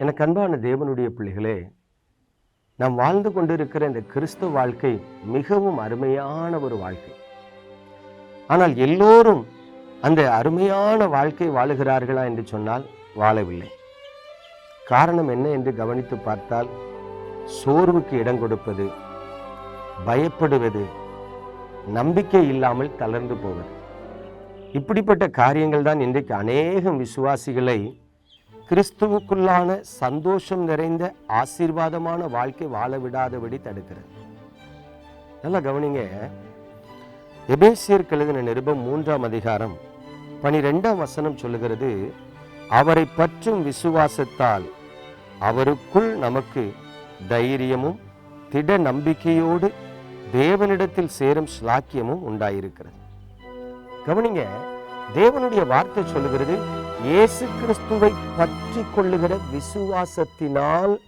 எனக்கு அன்பான தேவனுடைய பிள்ளைகளே நாம் வாழ்ந்து கொண்டிருக்கிற இந்த கிறிஸ்துவ வாழ்க்கை மிகவும் அருமையான ஒரு வாழ்க்கை. ஆனால் எல்லோரும் அந்த அருமையான வாழ்க்கை வாழுகிறார்களா என்று சொன்னால் வாழவில்லை. காரணம் என்ன என்று கவனித்து பார்த்தால் சோர்வுக்கு இடம் கொடுப்பது பயப்படுவது நம்பிக்கை இல்லாமல் தளர்ந்து போவது. இப்படிப்பட்ட காரியங்கள் தான் இன்றைக்கு அநேகம் விசுவாசிகளை கிறிஸ்துவுக்குள்ளான சந்தோஷம் நிறைந்த ஆசீர்வாதமான வாழ்க்கை வாழ விடாதபடி தடுக்கிறது. நல்லா கவனிங்க. எபேசியர் கழுதின நிருபம் மூன்றாம் அதிகாரம் பனிரெண்டாம் வசனம் சொல்லுகிறது அவரை பற்றும் விசுவாசத்தால் அவருக்குள் நமக்கு தைரியமும் திட நம்பிக்கையோடு தேவனிடத்தில் சேரும் ஸ்லாக்கியமும் உண்டாயிருக்கிறது. கவனிங்க தேவனுடைய வார்த்தை சொல்லுகிறது இயேசு கிறிஸ்துவை பற்றி கொள்ளுகிற விசுவாசத்தினால்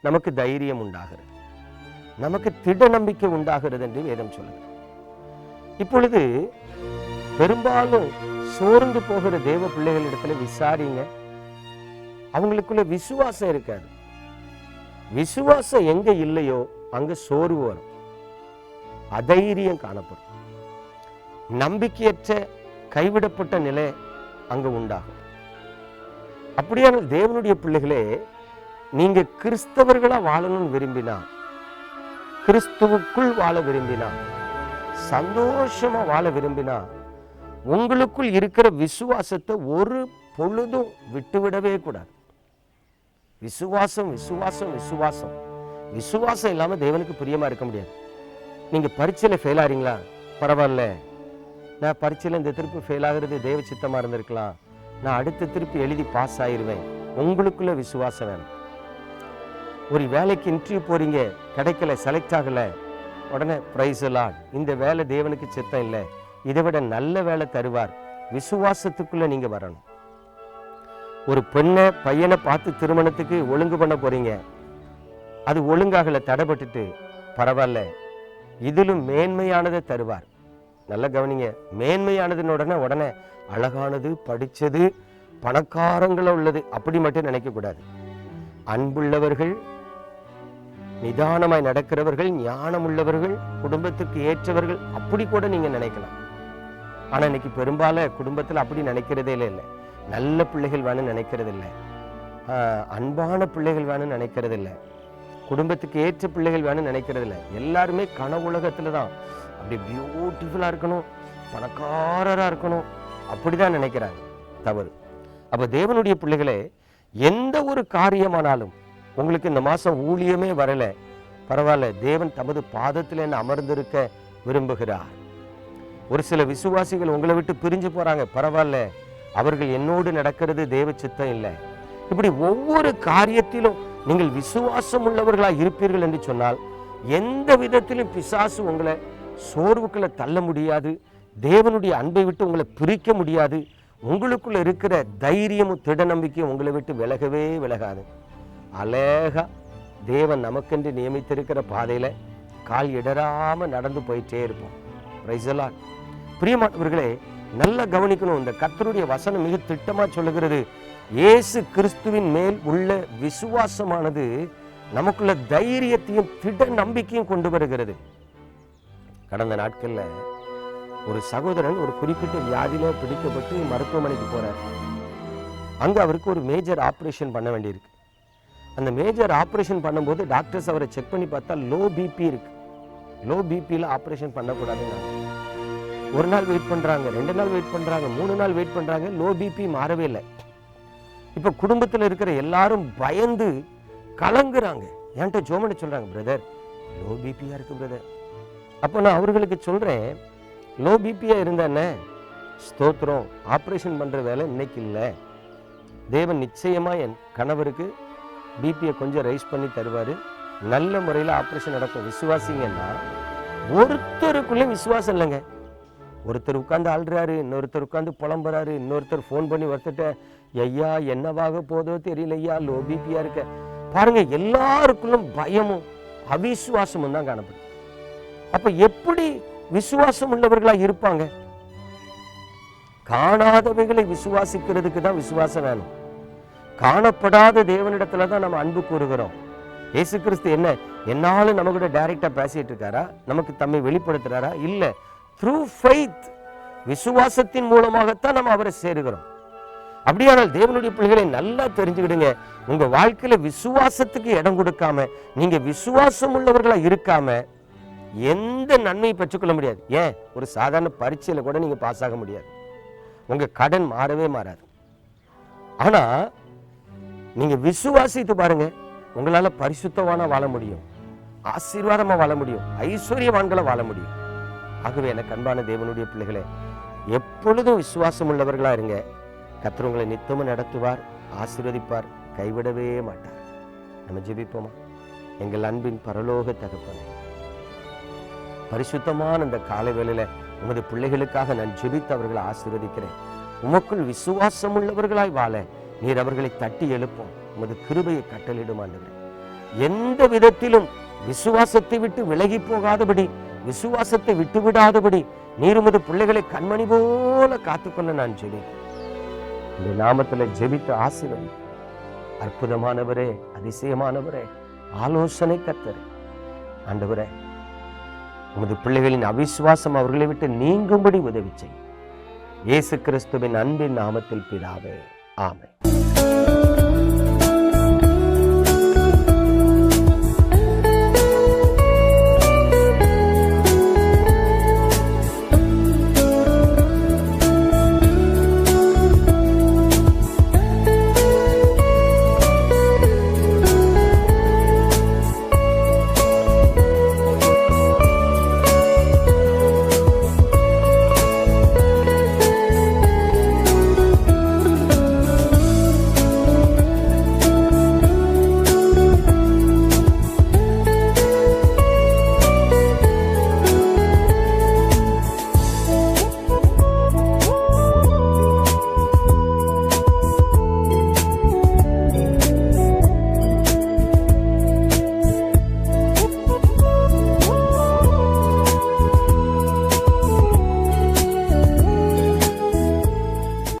நமக்கு தைரியம் உண்டாகிறது. நமக்கு திட நம்பிக்கை உண்டாகிறது என்று வேதம் சொல்லுது. இப்பொழுது பெரும்பாலும் சோர்ந்து போகிற தேவ பிள்ளைகளிடத்துல விசாரிங்க. அவங்களுக்குள்ள விசுவாசம் இருக்காது. விசுவாசம் எங்க இல்லையோ அங்க சோர்வு வரும். அதைரியம் காணப்படும். நம்பிக்கையற்ற கைவிடப்பட்ட நிலை அங்கு உண்டாகும். அப்படியான தேவனுடைய பிள்ளைகளே நீங்க கிறிஸ்தவர்களா வாழணும்னு விரும்பினா கிறிஸ்துவுக்குள் வாழ விரும்பினா சந்தோஷமா வாழ விரும்பினா உங்களுக்குள் இருக்கிற விசுவாசத்தை ஒரு பொழுதும் விட்டுவிடவே கூடாது. விசுவாசம் விசுவாசம் விசுவாசம். விசுவாசம் இல்லாம தேவனுக்கு பிரியமா இருக்க முடியாது. நீங்க பரீட்சையில் ஃபெயில் ஆறீங்களா? பரவாயில்ல. நான் பரீட்சையில் இந்த திருப்பி ஃபெயில் ஆகுறது தேவ சித்தமா இருந்திருக்கலாம். நான் அடுத்த திருப்பி எழுதி பாஸ் ஆயிடுவேன் உங்களுக்குள்ள விசுவாசம் வேணும். ஒரு வேலைக்கு இன்டர்வியூ போறீங்க கிடைக்கல செலக்ட் ஆகலை உடனே ப்ரைஸ் எல்லாம் இந்த வேலை தேவனுக்கு சித்தம் இல்லை. இதை விட நல்ல வேலை தருவார். விசுவாசத்துக்குள்ள நீங்க வரணும். ஒரு பெண்ணை பையனை பார்த்து திருமணத்துக்கு ஒழுங்கு பண்ண போறீங்க. அது ஒழுங்காகல தடைப்பட்டுட்டு பரவாயில்ல. இதிலும் மேன்மையானதை தருவார். நல்ல கவனிங்க. மேன்மையானதுன்னு உடனே உடனே அழகானது படிச்சது பணக்காரங்கள உள்ளது. அப்படி மட்டும் நினைக்க கூடாது அன்புள்ளவர்கள் நிதானமாய் நடக்கிறவர்கள் ஞானம் உள்ளவர்கள் குடும்பத்துக்கு ஏற்றவர்கள் அப்படி கூட நீங்க நினைக்கலாம். ஆனா இன்னைக்கு பெரும்பால குடும்பத்துல அப்படி நினைக்கிறதே இல்லை இல்லை. நல்ல பிள்ளைகள் வேணும்னு நினைக்கிறது இல்லை. ஆஹ் அன்பான பிள்ளைகள் வேணும்னு நினைக்கிறது இல்லை. குடும்பத்துக்கு ஏற்ற பிள்ளைகள் வேணும்னு நினைக்கிறது இல்லை. எல்லாருமே கனவுலகத்துல தான். அப்படி பியூட்டிஃபுல்லா இருக்கணும் பணக்காரரா இருக்கணும். அப்படிதான் நினைக்கிறாங்க தவறு. அப்போ தேவனுடைய பிள்ளைகளே எந்த ஒரு காரியமானாலும் உங்களுக்கு இந்த மாசம் ஊழியமே வரலை. பரவாயில்ல தேவன் தமது பாதத்தில் என்ன அமர்ந்திருக்க விரும்புகிறார். ஒரு சில விசுவாசிகள் உங்களை விட்டு பிரிஞ்சு போறாங்க. பரவாயில்ல அவர்கள் என்னோடு நடக்கிறது தேவ சித்தம் இல்லை. இப்படி ஒவ்வொரு காரியத்திலும் நீங்கள் விசுவாசம் உள்ளவர்களா இருப்பீர்கள் என்று சொன்னால் எந்த விதத்திலும் பிசாசு உங்களை சோர்வுக்குள்ள தள்ள முடியாது. தேவனுடைய அன்பை விட்டு உங்களை பிரிக்க முடியாது. உங்களுக்குள்ள இருக்கிற தைரியமும் திட நம்பிக்கையும் உங்களை விட்டு விலகவே விலகாது. அழகா தேவன் நமக்கென்று நியமித்திருக்கிற பாதையில் கால் இடராமல் நடந்து போயிட்டே இருப்போம். ரைசலா the பிரியமானவர்களே நல்லா கவனிக்கணும். இந்த கத்தருடைய வசனம் மிக திட்டமாக சொல்லுகிறது. இயேசு கிறிஸ்துவின் மேல் உள்ள விசுவாசமானது நமக்குள்ள தைரியத்தையும் திட நம்பிக்கையும் கொண்டு வருகிறது. கடந்த நாட்கள்ல ஒரு சகோதரன் ஒரு குறிப்பிட்ட வியாதியில பிடிக்கப்பட்டு மருத்துவமனைக்கு போறார். அங்க அவருக்கு ஒரு மேஜர் ஆப்ரேஷன் பண்ண வேண்டியிருக்கு. அந்த மேஜர் ஆப்ரேஷன் பண்ணும்போது டாக்டர்ஸ் அவரை செக் பண்ணி பார்த்தா லோ பிபி இருக்கு. லோ பிபியில் ஆபரேஷன் பண்ணக்கூடாதுன்னாங்க ஒரு நாள் வெயிட் பண்றாங்க ரெண்டு நாள் வெயிட் பண்றாங்க மூணு நாள் வெயிட் பண்றாங்க லோ பிபி மாறவே இல்லை. இப்ப குடும்பத்துல இருக்கிற எல்லாரும் பயந்து கலங்குறாங்க. என்கிட்ட ஜோமனை சொல்றாங்க பிரதர் லோ பிபியா இருக்கு பிரதர் அப்போ நான் அவர்களுக்கு சொல்றேன் லோ பிபியா இருந்தானே ஸ்தோத்திரம் ஆப்ரேஷன் பண்ற வேலை இன்னைக்கு இல்லை. தேவன் நிச்சயமா என் கணவருக்கு பிபியை கொஞ்சம் ரைஸ் பண்ணி தருவாரு. நல்ல முறையில் ஆப்ரேஷன் நடக்கும். விசுவாசிங்கன்னா ஒருத்தருக்குள்ளே விசுவாசம் இல்லைங்க. ஒருத்தர் உட்காந்து ஆள்றாரு இன்னொருத்தர் உட்காந்து புலம்புறாரு இன்னொருத்தர் ஃபோன் பண்ணி ஒருத்தட்ட ஐயா என்னவாக போதோ தெரியல ஐயா லோ பிபியா இருக்க. பாருங்க எல்லாருக்குள்ளும் பயமும் அவிசுவாசமும் தான் காணப்படுது. அப்ப எப்படி விசுவாசம் உள்ளவர்களா இருப்பாங்க? காணாதவைகளை விசுவாசிக்கிறதுக்கு தான் விசுவாசம் வேணும். காணப்படாத தேவனிடத்துல தான் நம்ம அன்பு கூறுகிறோம். ஏசு கிறிஸ்து என்ன என்னாலும் நம்ம கூட டைரக்டா பேசிட்டு இருக்காரா? நமக்கு தம்மை வெளிப்படுத்துறாரா? இல்ல. த்ரூ ஃபைத் விசுவாசத்தின் மூலமாகத்தான் நம்ம அவரை சேருகிறோம். அப்படியானால் தேவனுடைய பிள்ளைகளை நல்லா தெரிஞ்சுக்கிடுங்க. உங்க வாழ்க்கையில விசுவாசத்துக்கு இடம் கொடுக்காம நீங்க விசுவாசம் உள்ளவர்களா இருக்காம எந்த நன்மையை பெற்றுக்கொள்ள முடியாது. ஏன்? ஒரு சாதாரண பரீட்சையில் கூட நீங்க பாஸ் ஆக முடியாது. உங்க கடன் மாறவே மாறாது. ஆனா நீங்க விசுவாசித்து பாருங்க. உங்களால பரிசுத்தமான வாழ முடியும். ஆசீர்வாதமாக வாழ முடியும். ஐஸ்வர்யவான்களை வாழ முடியும். ஆகவே எனக்கு அன்பான தேவனுடைய பிள்ளைகளே எப்பொழுதும் விசுவாசம் உள்ளவர்களா இருங்க. கர்த்தர் உங்களை நித்தமும் நடத்துவார் ஆசீர்வதிப்பார் கைவிடவே மாட்டார். நம்ம ஜெபிப்போமா? எங்கள் அன்பின் பரலோக தகப்பனே. பரிசுத்தமான இந்த காலை வேளையில் உமது பிள்ளைகளுக்காக நான் ஜெபித்து அவர்களை ஆசீர்வதிக்கிறேன். உமக்குள் விசுவாசம் உள்ளவர்களாய் வாழ நீர் அவர்களை தட்டி எழுப்போம். உமது கிருபையை கட்டளிடும் எந்த விதத்திலும் விசுவாசத்தை விட்டு விலகி போகாதபடி விசுவாசத்தை விட்டு விடாதபடி நீர் உமது பிள்ளைகளை கண்மணி போல காத்துக்கொள்ள நான் ஜெபிக்கிறேன். இந்த நாமத்துல ஜெபித்து ஆசீர்வதி. அற்புதமானவரே அதிசயமானவரே ஆலோசனை கத்தர் ஆண்டவரே உமது பிள்ளைகளின் அவிசுவாசம் அவர்களை விட்டு நீங்கும்படி உதவி செய்யும் இயேசு கிறிஸ்துவின் அன்பின் நாமத்தில் பிதாவே ஆமை